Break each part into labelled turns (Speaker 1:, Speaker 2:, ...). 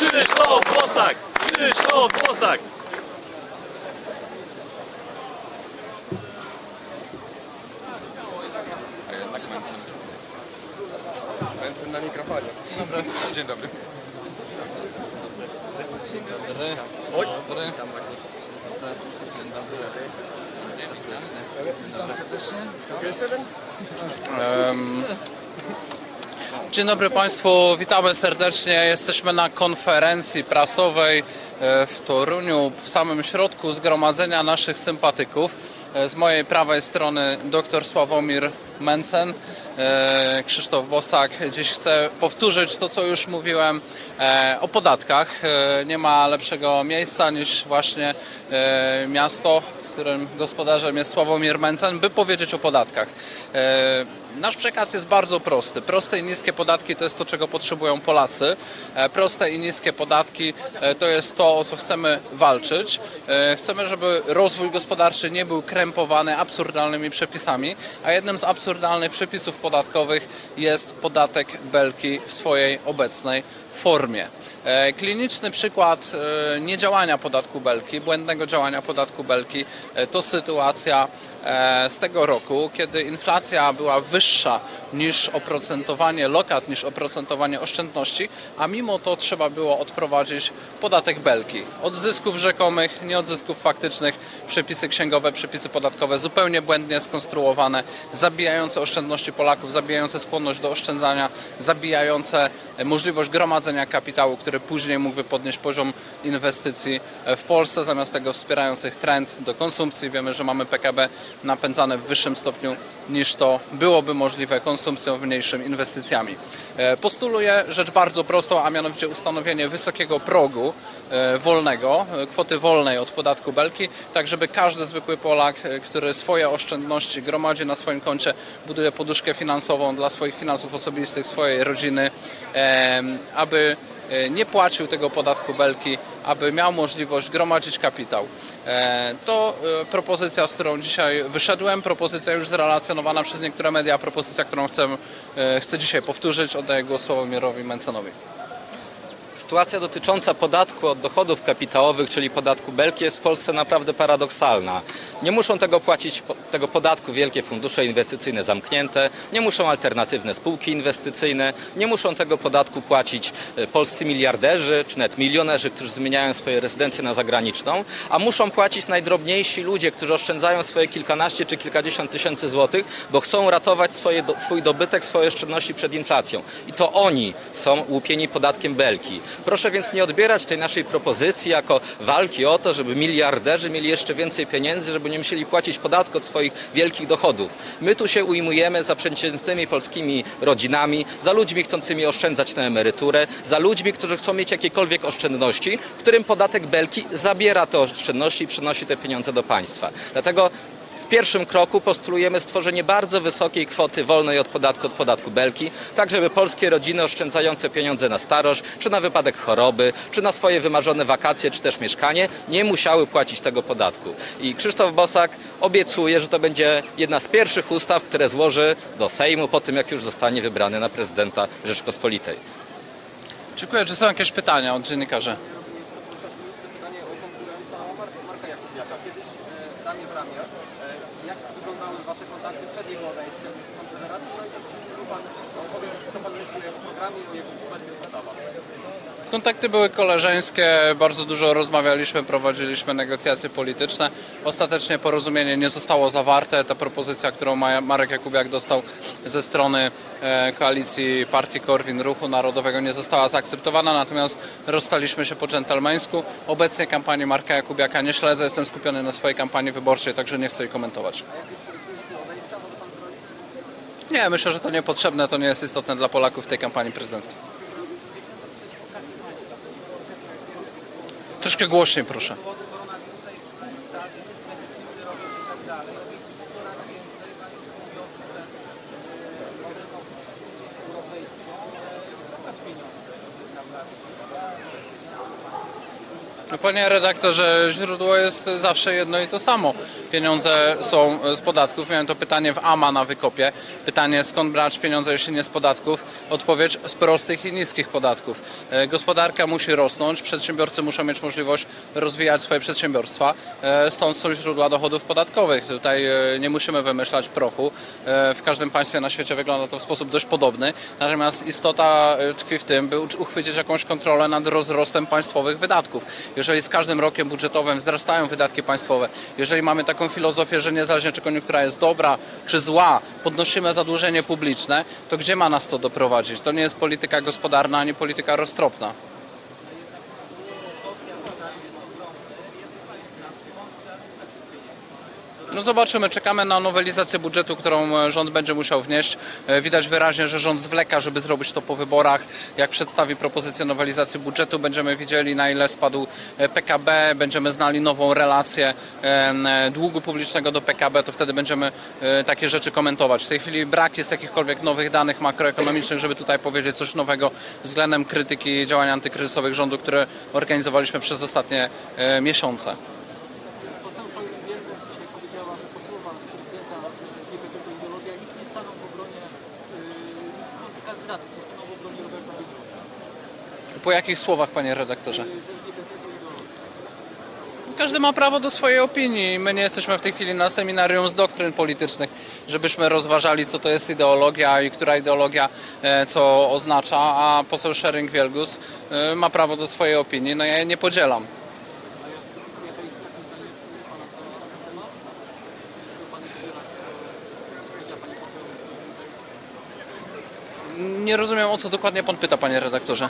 Speaker 1: Krzysztof Bosak! Krzysztof Bosak!
Speaker 2: A jednak Mencen. Mencen na mikrofonie. Dzień dobry. Dzień dobry.
Speaker 3: Dobry.
Speaker 2: Oj.
Speaker 3: Dobry.
Speaker 2: Witam bardzo. Dzień dobry.
Speaker 4: Witam serdecznie.
Speaker 2: Jeszcze jeden?
Speaker 3: Dzień dobry Państwu, witamy serdecznie. Jesteśmy na konferencji prasowej e, w Toruniu, w samym środku zgromadzenia naszych sympatyków. E, Z mojej prawej strony dr Sławomir Mencen, e, Krzysztof Bosak. Dziś chcę powtórzyć to, co już mówiłem o podatkach. Nie ma lepszego miejsca niż właśnie miasto, którym gospodarzem jest Sławomir Mencen, by powiedzieć o podatkach. E, Nasz przekaz jest bardzo prosty. Proste i niskie podatki to jest to, czego potrzebują Polacy. E, Proste i niskie podatki e, to jest to, o co chcemy walczyć. Chcemy, żeby rozwój gospodarczy nie był krępowany absurdalnymi przepisami, a jednym z absurdalnych przepisów podatkowych jest podatek Belki w swojej obecnej formie. Kliniczny przykład niedziałania podatku Belki, błędnego działania podatku Belki, to sytuacja e, z tego roku, kiedy inflacja była wyższa niż oprocentowanie lokat, niż oprocentowanie oszczędności, a mimo to trzeba było odprowadzić podatek Belki. Od zysków rzekomych, nie od zysków faktycznych, przepisy księgowe, przepisy podatkowe zupełnie błędnie skonstruowane, zabijające oszczędności Polaków, zabijające skłonność do oszczędzania, zabijające e, możliwość gromadzenia kapitału, który później mógłby podnieść poziom inwestycji e, w Polsce, zamiast tego wspierających trend do konsumpcji. Wiemy, że mamy PKB napędzane w wyższym stopniu niż to byłoby możliwe konsumpcją, mniejszym inwestycjami. E, Postuluję rzecz bardzo prostą, a mianowicie ustanowienie wysokiego progu e, wolnego, e, kwoty wolnej od podatku Belki, tak żeby każdy zwykły Polak, który swoje oszczędności gromadzi na swoim koncie, buduje poduszkę finansową dla swoich finansów osobistych, swojej rodziny, aby nie płacił tego podatku Belki, aby miał możliwość gromadzić kapitał. E, To e, propozycja, z którą dzisiaj wyszedłem, propozycja już zrelacjonowana przez niektóre media, propozycja, którą chcę, e, chcę dzisiaj powtórzyć. Oddaję głos Sławomirowi Mencenowi.
Speaker 5: Sytuacja dotycząca podatku od dochodów kapitałowych, czyli podatku Belki, jest w Polsce naprawdę paradoksalna. Nie muszą tego płacić tego podatku wielkie fundusze inwestycyjne zamknięte, nie muszą alternatywne spółki inwestycyjne, nie muszą tego podatku płacić e, polscy miliarderzy czy nawet milionerzy, którzy zmieniają swoje rezydencje na zagraniczną, a muszą płacić najdrobniejsi ludzie, którzy oszczędzają swoje kilkanaście czy kilkadziesiąt tysięcy złotych, bo chcą ratować swoje, swój dobytek, swoje oszczędności przed inflacją. I to oni są łupieni podatkiem Belki. Proszę więc nie odbierać tej naszej propozycji jako walki o to, żeby miliarderzy mieli jeszcze więcej pieniędzy, żeby nie musieli płacić podatku od swoich wielkich dochodów. My tu się ujmujemy za przeciętnymi polskimi rodzinami, za ludźmi chcącymi oszczędzać na emeryturę, za ludźmi, którzy chcą mieć jakiekolwiek oszczędności, którym podatek Belki zabiera te oszczędności i przenosi te pieniądze do państwa. Dlatego w pierwszym kroku postulujemy stworzenie bardzo wysokiej kwoty wolnej od podatku od podatku Belki, tak żeby polskie rodziny oszczędzające pieniądze na starość, czy na wypadek choroby, czy na swoje wymarzone wakacje, czy też mieszkanie, nie musiały płacić tego podatku. I Krzysztof Bosak obiecuje, że to będzie jedna z pierwszych ustaw, które złoży do Sejmu po tym, jak już zostanie wybrany na prezydenta Rzeczypospolitej.
Speaker 3: Dziękuję. Czy są jakieś pytania od dziennikarzy?
Speaker 2: Pytanie o konkurencja Marka Jakubiaka. Kiedyś e, ramię w ramię. E, Jak wyglądały Wasze kontakty przed jego odejściem z Konfederacji? No i też czy mógł Pan opowiedzieć, co Pan myśli o programie i jego obecnych?
Speaker 3: Kontakty były koleżeńskie, bardzo dużo rozmawialiśmy, prowadziliśmy negocjacje polityczne. Ostatecznie porozumienie nie zostało zawarte. Ta propozycja, którą Ma- Marek Jakubiak dostał ze strony e, koalicji partii Korwin Ruchu Narodowego nie została zaakceptowana, natomiast rozstaliśmy się po dżentelmeńsku. Obecnie kampanii Marka Jakubiaka nie śledzę, jestem skupiony na swojej kampanii wyborczej, także nie chcę jej komentować. Nie, myślę, że to niepotrzebne, to nie jest istotne dla Polaków w tej kampanii prezydenckiej. Troszkę głośniej, proszę. Panie redaktorze, źródło jest zawsze jedno i to samo. Pieniądze są z podatków. Miałem to pytanie w AMA na wykopie. Pytanie, skąd brać pieniądze, jeśli nie z podatków? Odpowiedź z prostych i niskich podatków. E, Gospodarka musi rosnąć, przedsiębiorcy muszą mieć możliwość rozwijać swoje przedsiębiorstwa. E, Stąd są źródła dochodów podatkowych. Tutaj e, nie musimy wymyślać prochu. W każdym państwie na świecie wygląda to w sposób dość podobny. Natomiast istota tkwi w tym, by uch- uchwycić jakąś kontrolę nad rozrostem państwowych wydatków. Jeżeli z każdym rokiem budżetowym wzrastają wydatki państwowe, jeżeli mamy taką filozofię, że niezależnie czy koniunktura jest dobra czy zła, podnosimy zadłużenie publiczne, to gdzie ma nas to doprowadzić? To nie jest polityka gospodarna ani polityka roztropna. No zobaczymy, czekamy na nowelizację budżetu, którą e, rząd będzie musiał wnieść. E, Widać wyraźnie, że rząd zwleka, żeby zrobić to po wyborach. Jak przedstawi propozycję nowelizacji budżetu, będziemy widzieli na ile spadł e, PKB, będziemy znali nową relację długu publicznego do PKB, to wtedy będziemy takie rzeczy komentować. W tej chwili brak jest jakichkolwiek nowych danych makroekonomicznych, żeby tutaj powiedzieć coś nowego względem krytyki działań antykryzysowych rządu, które organizowaliśmy przez ostatnie miesiące.
Speaker 4: Poseł Szojgu-Wielgus dzisiaj powiedziała, że posłowa prezydenta nie będzie to ideologia. Nikt nie stanął w obronie, yy, nikt z kontrkandydatów nie stanął w obronie Roberta Biedronia,
Speaker 3: Po jakich słowach, panie redaktorze? Każdy ma prawo do swojej opinii. My nie jesteśmy w tej chwili na seminarium z doktryn politycznych, żebyśmy rozważali, co to jest ideologia i która ideologia e, co oznacza, a poseł Schering-Wielgus e, ma prawo do swojej opinii. No ja jej nie podzielam. Nie rozumiem, o co dokładnie pan pyta, panie redaktorze.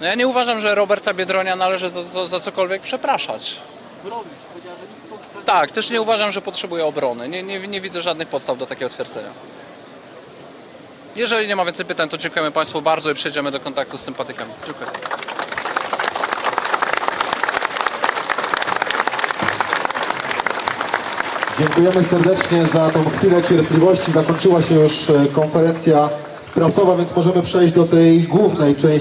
Speaker 3: No ja nie uważam, że Roberta Biedronia należy za, za, za cokolwiek przepraszać. Tak, też nie uważam, że potrzebuje obrony. Nie, nie, nie widzę żadnych podstaw do takiego twierdzenia. Jeżeli nie ma więcej pytań, to dziękujemy Państwu bardzo i przejdziemy do kontaktu z sympatykami. Dziękuję.
Speaker 6: Dziękujemy serdecznie za tą chwilę cierpliwości. Zakończyła się już e, konferencja prasowa, więc możemy przejść do tej głównej części.